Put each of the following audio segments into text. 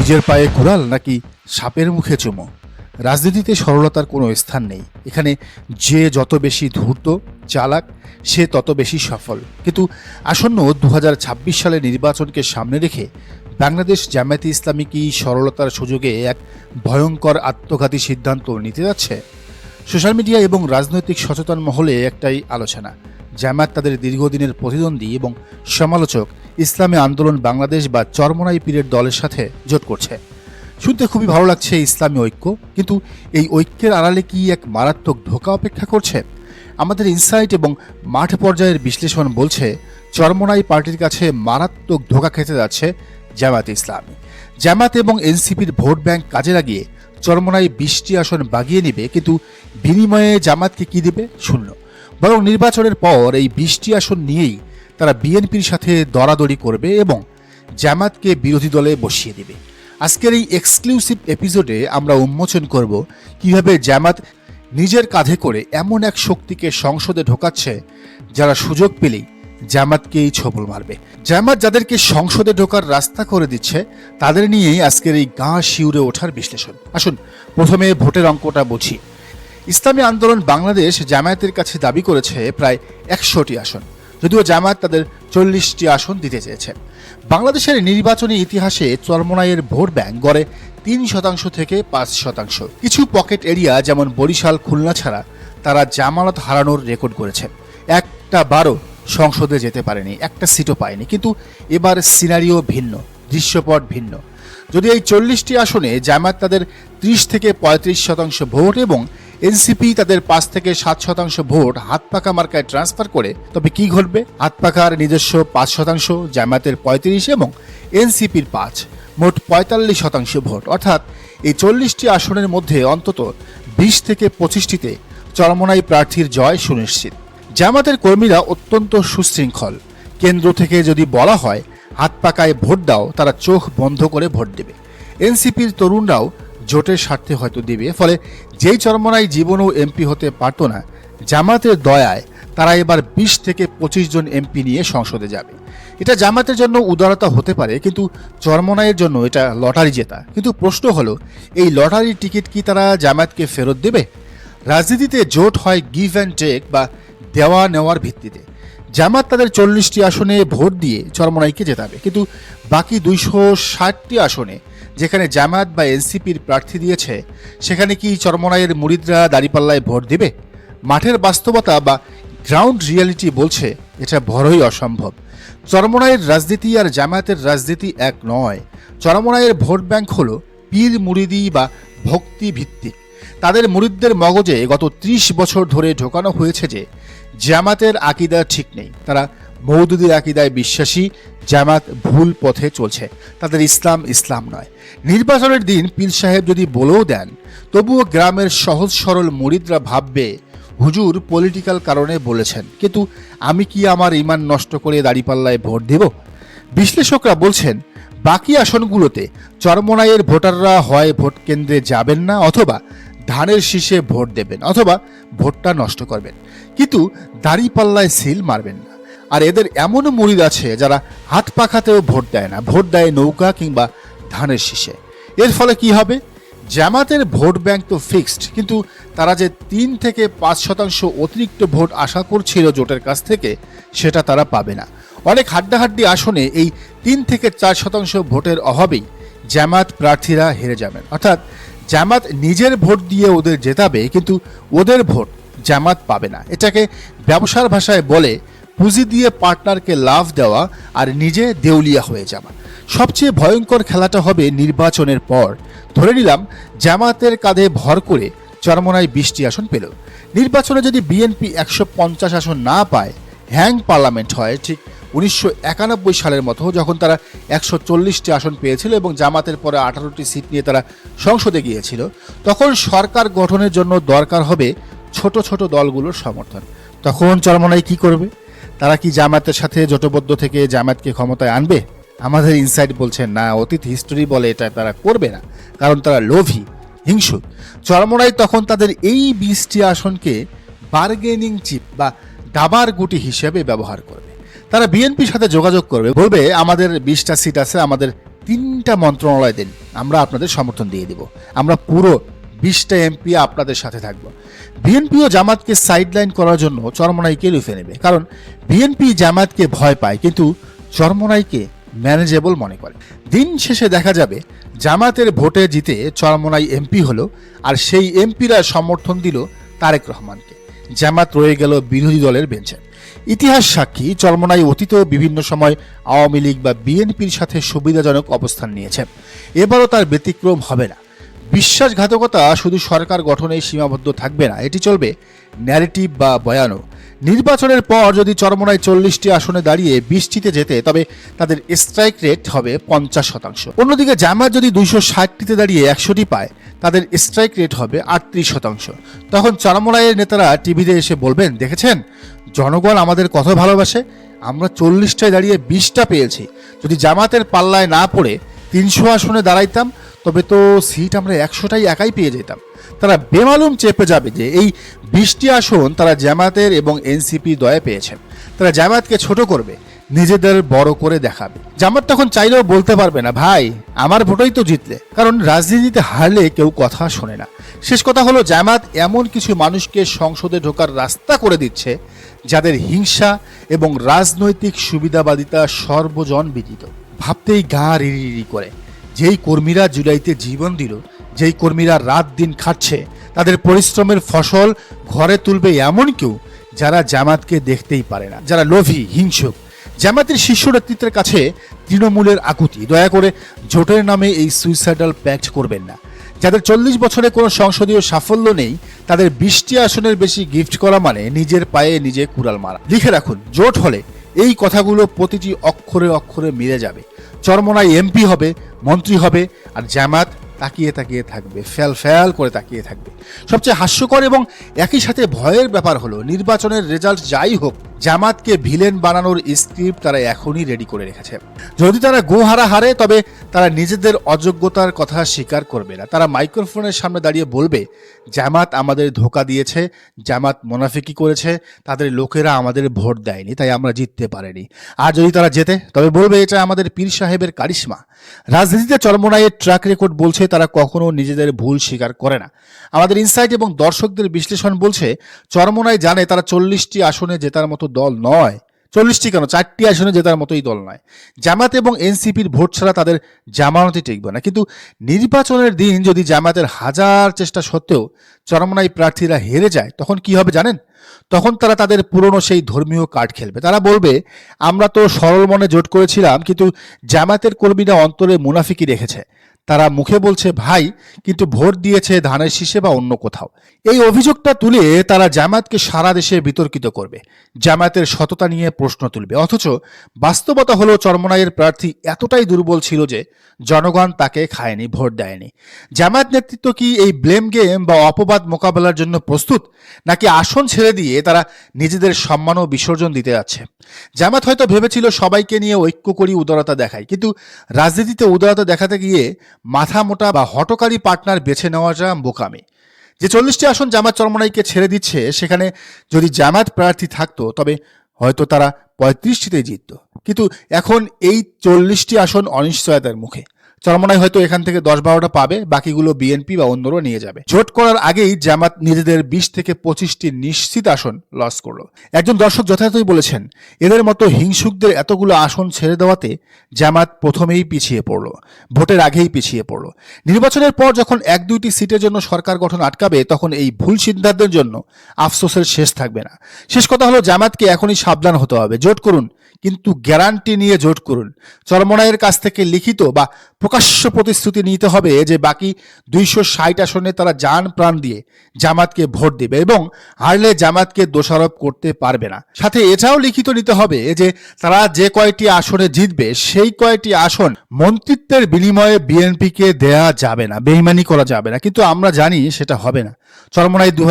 নিজের পায়ে কুড়াল নাকি সাপের মুখে চুমো? রাজনীতিতে সরলতার কোনো স্থান নেই। এখানে যে যত বেশি ধূর্ত, চালাক, সে তত বেশি সফল। কিন্তু আসন্ন দু সালের নির্বাচনকে সামনে রেখে বাংলাদেশ জামায়াতে ইসলামী কি সরলতার সুযোগে এক ভয়ঙ্কর আত্মঘাতী সিদ্ধান্ত নিতে যাচ্ছে? সোশ্যাল মিডিয়া এবং রাজনৈতিক সচেতন মহলে একটাই আলোচনা। জামায়াত তাদের দীর্ঘদিনের প্রতিদ্বন্দ্বী এবং সমালোচক ইসলামী আন্দোলন বাংলাদেশ বা চরমনাই পীরের দলের সাথে জোট করছে। শুনতে খুবই ভালো লাগছে ইসলামী ঐক্য, কিন্তু এই ঐক্যের আড়ালে কি এক মারাত্মক ধোকা অপেক্ষা করছে? আমাদের ইনসাইট এবং মাঠ পর্যায়ের বিশ্লেষণ বলছে, চরমনাই পার্টির কাছে মারাত্মক ধোকা খেতে যাচ্ছে জামায়াত ইসলামী। জামায়াত এবং এনসিপির ভোট ব্যাংক কাজে লাগিয়ে চরমনাই বিশটি আসন বাগিয়ে নেবে, কিন্তু বিনিময়ে জামাতকে কি দেবে শূন্য বরং নির্বাচনের পর এই বিশটি আসন নিয়েই তারা বিএনপির সাথে দরাদরি করবে এবং জামাতকে বিরোধী দলে বসিয়ে দেবে। আজকের এই এক্সক্লুসিভ এপিসোডে আমরা উন্মোচন করব কীভাবে জামাত নিজের কাঁধে করে এমন এক শক্তিকে সংসদে ঢোকাচ্ছে যারা সুযোগ পেলেই জামাতকেই ছবল মারবে। জামাত যাদেরকে সংসদে ঢোকার রাস্তা করে দিচ্ছে, তাদের নিয়েই আজকের এই গা শিউরে ওঠার বিশ্লেষণ। আসুন, প্রথমে ভোটের অঙ্কটা বুঝি। ইসলামী আন্দোলন বাংলাদেশ জামায়াতের কাছে দাবি করেছে প্রায় একশোটি আসন। যদিও জামায়াত তাদের চল্লিশটি আসন দিতে চেয়েছে। বাংলাদেশের নির্বাচনী ইতিহাসে চরমনাইয়ের ভোট ব্যাংক গড়ে তিন শতাংশ থেকে পাঁচ শতাংশ। কিছু পকেট এরিয়া যেমন বরিশাল, খুলনা ছাড়া তারা জামানত হারানোর রেকর্ড করেছে। একটা বারও সংসদে যেতে পারেনি, একটা সিটও পায়নি। কিন্তু এবার সিনারিও ভিন্ন, দৃশ্যপট ভিন্ন। যদি এই চল্লিশটি আসনে জামায়াত তাদের ত্রিশ থেকে পঁয়ত্রিশ শতাংশ ভোট এবং এনসিপি তাদের পাঁচ থেকে সাত শতাংশ ভোট হাত পাকা মার্কায় ট্রান্সফার করে, তবে কি ঘটবে? হাত পাকার নিজস্ব পাঁচ শতাংশ, জামায়াতের পঁয়ত্রিশ এবং এনসিপির পাঁচ, মোট পঁয়তাল্লিশ শতাংশ ভোট। অর্থাৎ এই চল্লিশটি আসনের মধ্যে অন্তত বিশ থেকে পঁচিশটিতে চরমনাই প্রার্থীর জয় সুনিশ্চিত। জামাতের কর্মীরা অত্যন্ত সুশৃঙ্খল। কেন্দ্র থেকে যদি বলা হয় হাত পাকায় ভোট দাও, তারা চোখ বন্ধ করে ভোট দেবে। এনসিপির তরুণরাও জোটের স্বার্থে হয়তো দেবে। ফলে যেই চরমনাই জীবনও এমপি হতে পারতো না জামাতের দয়ায় তারা এবার বিশ থেকে পঁচিশ জন এমপি নিয়ে সংসদে যাবে। এটা জামাতের জন্য উদারতা হতে পারে, কিন্তু চরমনাইয়ের জন্য এটা লটারি জেতা। কিন্তু প্রশ্ন হলো, এই লটারির টিকিট কি তারা জামায়াতকে ফেরত দেবে? রাজনীতিতে জোট হয় গিভ অ্যান্ড টেক বা দেওয়া নেওয়ার ভিত্তিতে। জামাত তাদের চল্লিশটি আসনে ভোট দিয়ে চরমনাইকে জেতাবে, কিন্তু বাকি দুইশো ষাটটি আসনে যেখানে জামায়াত বা এনসিপির প্রার্থী দিয়েছে, সেখানে কি চরমনাইয়ের মুরিদরা দাঁড়িপাল্লায় ভোট দিবে? মাঠের বাস্তবতা বা গ্রাউন্ড রিয়ালিটি বলছে, এটা বড়ই অসম্ভব। চরমনাইয়ের রাজনীতি আর জামায়াতের রাজনীতি এক নয়। চরমনাইয়ের ভোট ব্যাংক হল পীর মুরিদি বা ভক্তি ভিত্তিক। তাদের মুরিদদের মগজে গত ত্রিশ বছর ধরে ঢোকানো হয়েছে যে, জামাতের আকিদা ঠিক নেই। তারা মৌদুদির আকিদায় বিশ্বাসী জামাত ভুল পথে চলছে। তাদের ইসলাম ইসলাম নয়। নির্বাচনের দিন পীর সাহেব যদি বলেও দেন, তবুও গ্রামের সহজ সরল মরিদরা ভাববে, হুজুর পলিটিক্যাল কারণে বলেছেন। কিন্তু আমি কি আমার ইমান নষ্ট করে দাঁড়িপাল্লায় ভোট দেব? বিশ্লেষকরা বলছেন, বাকি আসনগুলোতে চরমনাইয়ের ভোটাররা হয় ভোট কেন্দ্রে যাবেন না অথবা ধানের শীষে ভোট দেবেন অথবা ভোটটা নষ্ট করবেন। কিন্তু দাঁড়িপাল্লায় সিল মারবেন না। আর এদের এমনও মুরিদ আছে যারা হাত পাখাতেও ভোট দেয় না, ভোট দেয় নৌকা কিংবা ধানের শীষে। এর ফলে কি হবে? জামাতের ভোট ব্যাংক তো ফিক্সড, কিন্তু তারা যে তিন থেকে পাঁচ শতাংশ অতিরিক্ত ভোট আশা করছিল জোটের কাছ থেকে, সেটা তারা পাবে না। অনেক হাড্ডাহাড্ডি আসনে এই তিন থেকে চার শতাংশ ভোটের অভাবেই জামাত প্রার্থীরা হেরে যাবেন। অর্থাৎ জামাত নিজের ভোট দিয়ে ওদের জেতাবে, কিন্তু ওদের ভোট জামাত পাবে না। এটাকে ব্যবসার ভাষায় বলে পুঁজি দিয়ে পার্টনারকে লাভ দেওয়া আর নিজে দেউলিয়া হয়ে যাওয়া। সবচেয়ে ভয়ঙ্কর খেলাটা হবে নির্বাচনের পর। ধরে নিলাম, জামাতের কাঁধে ভর করে চরমনায় বিশটি আসন পেল। নির্বাচনে যদি বিএনপি একশো পঞ্চাশ আসন না পায়, হ্যাং পার্লামেন্ট হয় ঠিক উনিশশো একানব্বই সালের মতো যখন তারা একশো চল্লিশটি আসন পেয়েছিল এবং জামাতের পরে আঠারোটি সিট নিয়ে তারা সংসদে গিয়েছিল, তখন সরকার গঠনের জন্য দরকার হবে ছোট ছোট দলগুলোর সমর্থন। তখন চরমনাই কি করবে? তারা কি জামাতের সাথে জোটবদ্ধ থেকে জামাতকে ক্ষমতায় আনবে? আমাদের ইনসাইড বলছেন না, অতীত হিস্টোরি বলে এটা তারা করবে না, কারণ তারা লোভী, হিংসুক। চরমনাই তখন তাদের এই বিশটি আসনকে বার্গেনিং চিপ বা দাবার গুটি হিসেবে ব্যবহার করবে। তারা বিএনপির সাথে যোগাযোগ করবে, বলবে, আমাদের বিশটা সিট আছে, আমাদের তিনটা মন্ত্রণালয় দিন, আমরা আপনাদের সমর্থন দিয়ে দিব। আমরা পুরো বিশটা এমপি আপনাদের সাথে থাকব। বিএনপি ও জামাতকে সাইডলাইন করার জন্য চরমনাইকে লুফে নেবে। কারণ বিএনপি জামাতকে ভয় পায়, কিন্তু চরমনাইকে ম্যানেজেবল মনে করে। দিন শেষে দেখা যাবে, জামাতের ভোটে জিতে চরমনাই এমপি হলো, আর সেই এমপিরা সমর্থন দিল তারেক রহমানকে। জামাত রয়ে গেল বিরোধী দলের বেঞ্চে। ইতিহাস সাক্ষী, চরমনাই অতীতেও বিভিন্ন সময় আওয়ামী লীগ বা বিএনপির সাথে সুবিধাজনক অবস্থান নিয়েছে। এবারও তার ব্যতিক্রম হবে না। বিশ্বাসঘাতকতা শুধু সরকার গঠনে সীমাবদ্ধ থাকবে না, এটি চলবে ন্যারেটিভ বা বয়ানও। নির্বাচনের পর যদি চরমনায় চল্লিশটি আসনে দাঁড়িয়ে বৃষ্টিতে যেতে তবে তাদের স্ট্রাইক রেট হবে পঞ্চাশ শতাংশ। অন্যদিকে জামাত যদি দুইশো ষাটটিতে দাঁড়িয়ে একশোটি পায়, তাদের স্ট্রাইক রেট হবে আটত্রিশ শতাংশ। তখন চরমনাইয়ের নেতারা টিভিতে এসে বলবেন, দেখেছেন? জনগণ আমাদের কত ভালোবাসে, আমরা চল্লিশটায় দাঁড়িয়ে বিশটা পেয়েছি। যদি জামাতের পাল্লায় না পড়ে তিনশো আসনে দাঁড়াইতাম তবে তো সিট আমরা একশোটাই একাই পেয়ে যেতাম। তারা বেমালুম চেপে যাবে যে এই বিশটি আসন তারা জামাতের এবং এনসিপি দয়ে পেয়েছেন তারা জামাতকে ছোট করবে, নিজেদের বড় করে দেখাবে। জামাত তখন চাইলেও বলতে পারবে না, ভাই, আমার ভোটই তো জিতলে। কারণ রাজনীতিতে হারলে কেউ কথা শোনে না। শেষ কথা হলো, জামাত এমন কিছু মানুষকে সংসদে ঢোকার রাস্তা করে দিচ্ছে, যাদের হিংসা এবং রাজনৈতিক সুবিধাবাদিতা সর্বজন বিদিত। ভাবতেই গা রিরি করে। যেই কর্মীরা জুলাইতে জীবন দিল, যেই কর্মীরা রাত দিন খাচ্ছে, তাদের পরিশ্রমের ফসল ঘরে তুলবে এমন কেউ যারা জামাতকে দেখতেই পারে না, যারা লোভী, হিংসুক। জামাতের শীর্ষ নেতৃত্বের কাছে তৃণমূলের আকুতি। দয়া করে জোটের নামে এই সুইসাইডাল প্যাক্ট করবেন না। যাদের চল্লিশ বছরে কোনো সংসদীয় সাফল্য নেই, তাদের বিশটি আসনের বেশি গিফট করা মানে নিজের পায়ে নিজে কুড়াল মারা। লিখে রাখুন, জোট হলে এই কথাগুলো প্রতিটি অক্ষরে অক্ষরে মিলে যাবে। চরমনায় এমপি হবে মন্ত্রী হবে আর জামাত তাকিয়ে তাকিয়ে থাকবে, ফ্যাল ফ্যাল করে তাকিয়ে থাকবে। সবচেয়ে হাস্যকর এবং একই সাথে ভয়ের ব্যাপার হলো, নির্বাচনের রেজাল্ট যাই হোক, জামাতকে ভিলেন বানানোর স্ক্রিপ্ট তারা এখনই রেডি করে রেখেছে। যদি তারা গোহারা হারে, তবে তারা নিজেদের অযোগ্যতার কথা স্বীকার করবে না। তারা মাইক্রোফোনের সামনে দাঁড়িয়ে বলবে, জামাত আমাদের ধোকা দিয়েছে, জামাত মোনাফিকি করেছে, তাদের লোকেরা আমাদের ভোট দেয়নি, তাই আমরা জিততে পারিনি। আর যদি তারা জেতে, তবে বলবে, এটা আমাদের পীর সাহেবের কারিশমা। রাজনীতিতে চরমনাইয়ের ট্র্যাক রেকর্ড বলছে তারা কখনো নিজেদের ভুল স্বীকার করে না। আমাদের ইনসাইট এবং দর্শকদের বিশ্লেষণ বলছে চরমনাই জানে তারা চল্লিশটি আসনে জেতার মতো দল নয়। চল্লিশটি কেন? চারটি আসনে জেতার মতোই দল নয়। জামাত এবং এনসিপির ভোট ছাড়া তাদের জামানতি টিকবে না। কিন্তু নির্বাচনের দিন যদি জামাতের হাজার চেষ্টা সত্ত্বেও চরমনাই প্রার্থীরা হেরে যায়, তখন কি হবে জানেন? তখন তারা তাদের পুরনো সেই ধর্মীয় কার্ড খেলবে। তারা বলবে, আমরা তো সরল মনে জোট করেছিলাম, কিন্তু জামাতের কর্মীরা অন্তরে মুনাফিকি রেখেছে। তারা মুখে বলছে, ভাই, কিন্তু ভোট দিয়েছে ধানের শীষে বা অন্য কোথাও। এই অভিযোগটা তুলে তারা জামায়াতকে সারা দেশে বিতর্কিত করবে। জামায়াতের সততা নিয়ে প্রশ্ন তুলবে। অথচ বাস্তবতা হলো, চরমনাইয়ের প্রার্থী এতটাই দুর্বল ছিল যে জনগণ তাকে খায়নি, ভোট দেয়নি। জামায়াত নেতৃত্ব কি এই ব্লেম গেম বা অপবাদ মোকাবেলার জন্য প্রস্তুত, নাকি আসন ছেড়ে দিয়ে তারা নিজেদের সম্মান ও বিসর্জন দিতে যাচ্ছে? জামাত হয়তো ভেবেছিল সবাইকে নিয়ে ঐক্য করি উদারতা দেখায়, কিন্তু রাজনীতিতে উদারতা দেখাতে গিয়ে মাথা মোটা বা হটকারী পার্টনার বেছে নেওয়াটা বোকামি যে চল্লিশটি আসন জামাত চরমনাইকে ছেড়ে দিচ্ছে, সেখানে যদি জামাত প্রার্থী থাকতো, তবে হয়তো তারা পঁয়ত্রিশটিতেই জিতত। কিন্তু এখন এই চল্লিশটি আসন অনিশ্চয়তার মুখে। চরমনাই হয়তো এখান থেকে দশ বারোটা পাবে, বাকিগুলো বিএনপি বা অন্যরা নিয়ে যাবে। জোট করার আগেই জামাত নিজেদের বিশ থেকে পঁচিশটি নিশ্চিত আসন লস করল। একজন দর্শক যথাযথই বলেছেন, এদের মতো হিংসুকদের এতগুলো আসন ছেড়ে দেওয়াতে জামাত প্রথমেই পিছিয়ে পড়ল, ভোটের আগেই পিছিয়ে পড়ল। নির্বাচনের পর যখন এক দুইটি সিটের জন্য সরকার গঠন আটকাবে, তখন এই ভুল সিদ্ধান্তের জন্য আফসোসের শেষ থাকবে না। শেষ কথা হলো, জামাতকে এখনই সাবধান হতে হবে। জোট করুন কিন্তু গ্যারান্টি নিয়ে জোট করুন। চরমনাইয়ের কাছ থেকে লিখিত বা প্রকাশ্য প্রতিশ্রুতি নিতে হবে যে বাকি দুইশো ষাট আসনে তারা যান প্রাণ দিয়ে জামাতকে ভোট দেবে এবং হারলে জামাতকে দোষারোপ করতে পারবে না। সাথে এটাও লিখিত নিতে হবে যে তারা যে কয়টি আসনে জিতবে, সেই কয়টি আসন মন্ত্রিত্বের বিনিময়ে বিএনপিকে দেয়া যাবে না, বেইমানি করা যাবে না। কিন্তু আমরা জানি সেটা হবে না। চরমনাই দু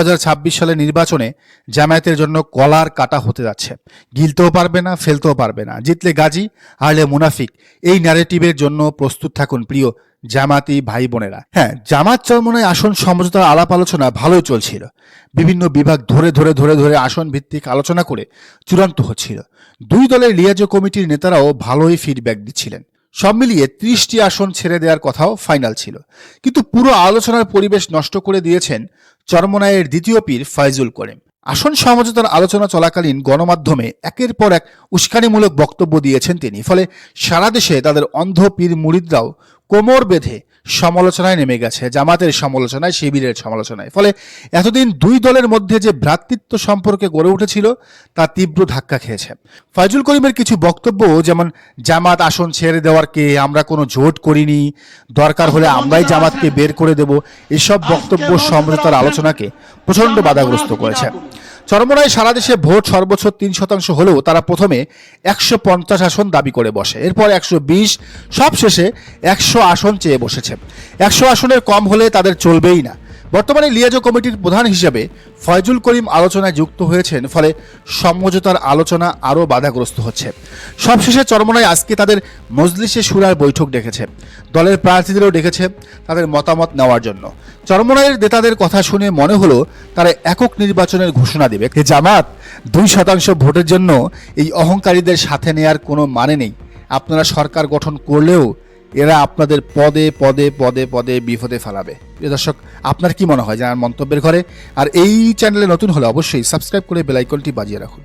সালের নির্বাচনে জামায়াতের জন্য কলার কাটা হতে যাচ্ছে। গিলতেও পারবে না, ফেলতেও পারবে না। জিতলে গাজী, হারলে মুনাফিক। এই ন্যারেটিভের জন্য প্রস্তুত থাকুন প্রিয় জামাতি ভাই বোনেরা হ্যাঁ জামাত চরমনায় আসন সমঝোতার আলাপ আলোচনা ভালোই চলছিল। বিভিন্ন বিভাগ ধরে ধরে ধরে ধরে আসন ভিত্তিক আলোচনা করে চূড়ান্ত হচ্ছিল। দুই দলের লিয়াজো কমিটির নেতারাও ভালোই ফিডব্যাক দিচ্ছিলেন। সব মিলিয়ে ত্রিশটি আসন ছেড়ে দেওয়ার কথাও ফাইনাল ছিল। কিন্তু পুরো আলোচনার পরিবেশ নষ্ট করে দিয়েছেন চরমনায়ের দ্বিতীয় পীর ফাইজুল করিম। আসন সমঝোতার আলোচনা চলাকালীন গণমাধ্যমে একের পর এক উস্কানিমূলক বক্তব্য দিয়েছেন তিনি। ফলে সারা দেশে তাদের অন্ধ পীর মুরিদরাও কোমর বেঁধে সমালোচনায় নেমে গেছে জামাতের সমালোচনায় শিবিরের সমালোচনায়। ফলে এতদিন দুই দলের মধ্যে যে ভ্রাতৃত্ব সম্পর্কে গড়ে উঠেছিল তা তীব্র ধাক্কা খেয়েছে। ফয়জুল করিমের কিছু বক্তব্য যেমন জামাত আসন ছেড়ে দেওয়ার কে? আমরা কোনো জোট করিনি। দরকার হলে আমরাই জামাতকে বের করে দেব। এসব বক্তব্য সমঝোতার আলোচনাকে প্রচণ্ড বাধাগ্রস্ত করেছে। চরমরায় সারা দেশে ভোট সর্বোচ্চ তিন শতাংশ হলেও তারা প্রথমে একশো পঞ্চাশ আসন দাবি করে বসে। এরপর একশো বিশ, সবশেষে একশো আসন চেয়ে বসেছে। একশো আসনের কম হলে তাদের চলবেই না। বর্তমানে লিয়াজো কমিটির প্রধান হিসেবে ফয়জুল করিম আলোচনায় যুক্ত হয়েছেন, ফলে সমঝোতার আলোচনা আরও বাধাগ্রস্ত হচ্ছে। সবশেষে চরমনায় আজকে তাদের মজলিসে সুরার বৈঠক ডেকেছে। দলের প্রার্থীদেরও ডেকেছে তাদের মতামত নেওয়ার জন্য। চরমনায়ের নেতাদের কথা শুনে মনে হলো তারা একক নির্বাচনের ঘোষণা দেবে। জামাত দুই শতাংশ ভোটের জন্য এই অহংকারীদের সাথে নেয়ার কোনো মানে নেই। আপনারা সরকার গঠন করলেও এরা আপনাদের পদে পদে পদে পদে বিপদে ফেলাবে। প্রিয় দর্শক, আপনার কি মনে হয়? জানার মন্তব্যের ঘরে। আর এই চ্যানেলে নতুন হলে অবশ্যই সাবস্ক্রাইব করে বেলাইকনটি বাজিয়ে রাখুন।